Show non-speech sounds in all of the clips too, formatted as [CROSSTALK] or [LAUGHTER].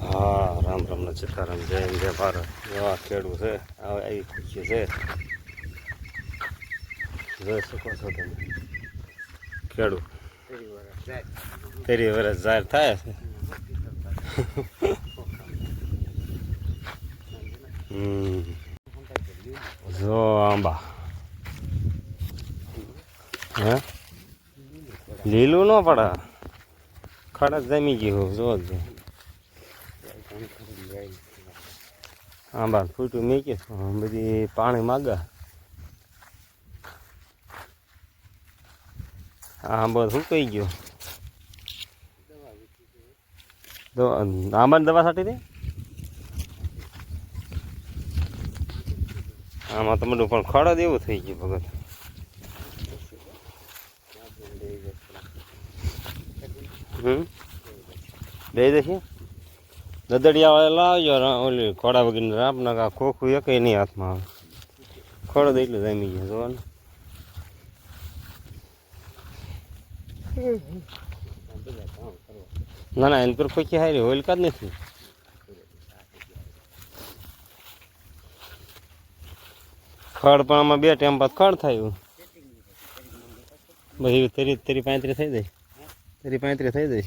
હા રામ રામ ને સીતારામ જય હિન્દ, જય ભારત. એવા ખેડૂત છે હવે આવી ખુશી છે. જોઈ શકો છો તમે. ખેડૂ તેરી વર્ષ જાહેર થાય છે. જો આંબા. હે? લીલું ન પડે. ખડક જમી ગયું જો જ. આંબા ફૂટું મેક્યું. બધી પાણી માગા. આંબો સુકાઈ ગયો. આંબા દવા સાટી દે? આમાં તો બધું પણ ખડદ એવું થઈ ગયું ભગત. હમ? દઈ દેશે દદડિયા વાળા લાવજો રા- ઓલી ખોડા વગરની રાપ નાખા ખોખું એક નહીં હાથમાં આવે ખોડો દઈ એટલે જમી ગયા જોવાનું ના ના એની પર ખોખી હારી હોલકા જ નથી ખડ પણ આમાં બે ટાઈમ બાદ ખડ થાય બધી તેરી તેરી પાંત્રી થઈ જાય તેરી પાંત્રી થઈ જાય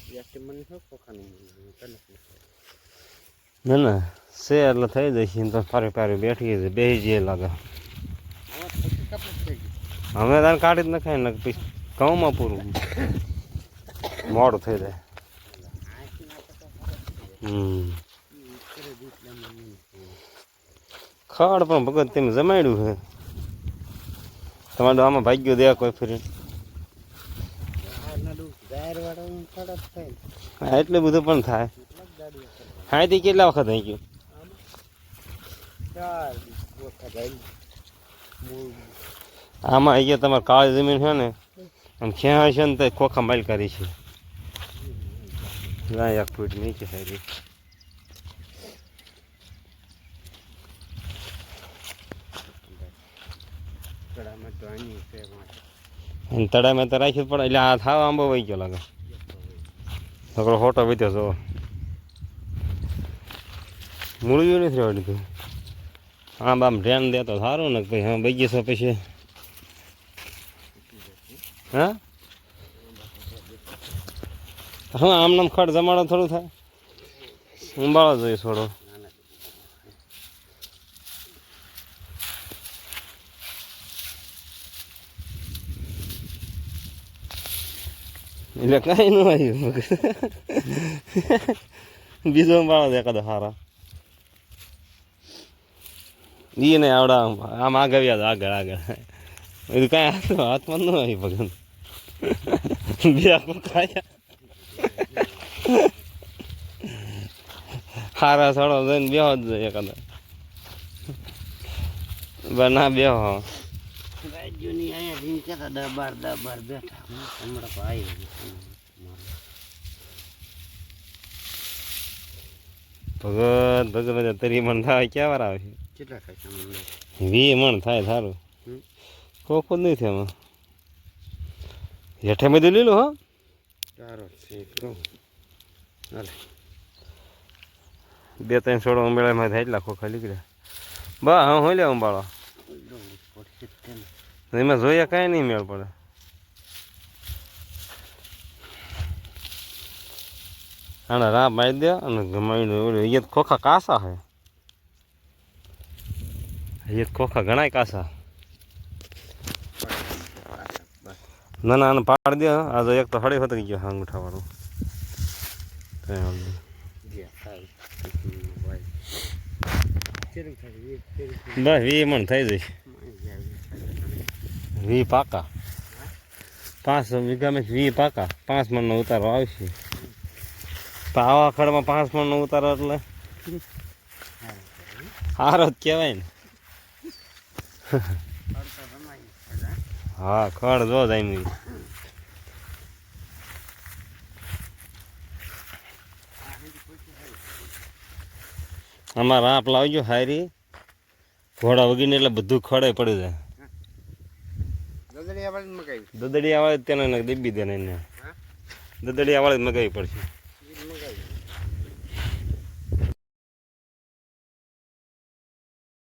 ના ના છે એટલે થઈ જશે તો ફરી ફરી બેઠી છે બેસી જઈએ લાગે. અમે તને કાઢી જ નખાય ને પછી ઘઉંમાં પૂરું. મોડું થઈ જાય. હમ. ખડ પણ ભગત તેમ જમાડ્યું છે. તમારે આમાં ભાગ્યો દે કોઈ ફરી. એટલું બધું પણ થાય. હાથી કેટલા વખત થઈ ગયું આમાં અહીંયા તમારે કાળી જમીન છે ને આમ ક્યાં હશે ને તો ખોખા માલ કરી છે ના એક ફૂટ નીચે સારી અને તળામાં તો રાખ્યું પડે એટલે આ થાવ આંબો વહી ગયો લાગે છોકરો ફોટો વીત્યો જો મૂળ્યું નથી રહેવા આમ આમ ધ્યાન દે તો સારું ને પછી હા બગીચો પછી. હા? હા, આમ નામ ખડ જમાડો થોડું થાય. ઉંબાળો જોઈએ થોડો. એટલે કાંઈ ન આવ્યું [LAUGHS] બીજો ઉંબાળો દે કદાચ સારા. ઈ નહીં આવડે આમ આમ આગળ યાદ આગળ આગળ. બધું કાંઈ હાથ હાથમાં ન આવી ભગવાન. બે આખું ખાયા. હારા સડો જઈને બેહો જ જઈએ કદાચ. બના બેહો. રાજ્યોની અહીંયા દસ બાર બેઠા. હમણાં આવી ભગત ભગત તરી મન થાય ક્યાં વાર આવે? છે કેટલા થાય વી મણ થાય સારું. કોકો નહીં થાય એમાં હેઠે બધું લીલું હો. સારો છે કહું બે ત્રણ સોળો ઉંબેળામાં થાય એટલા ખોખા નીકળ્યા. બા હા હોય લે પડશે એમાં જોઈએ કાંઈ નહીં મેળ પડે. આને રા મારી દે અને ઓલું અહીંયા ખોખા કાસા હે. અહીંયા ખોખા ઘણાય કાસા. ના ના, આને પાડી દે આ તો એક તો હળી હોતી ગયો અંગૂઠા વાળું બસ, વી મણ થઈ જશે વી પાકા. પાંચ વીઘામાં વી પાકા. પાંચ મણનો ઉતારો આવશે. આવા ખડમાં પાંચ મણનો ઉતારો એટલે? હારો જ કહેવાય ને. હા ખડ જો જાય આમાં આપ લાવજો હારી. ઘોડા વગીને એટલે બધું ખડે પડી જાય. દદડિયા વાળી દદડિયા વાળે તેને દીબી દે ને. દદડિયા વાળે મગાવી પડશે.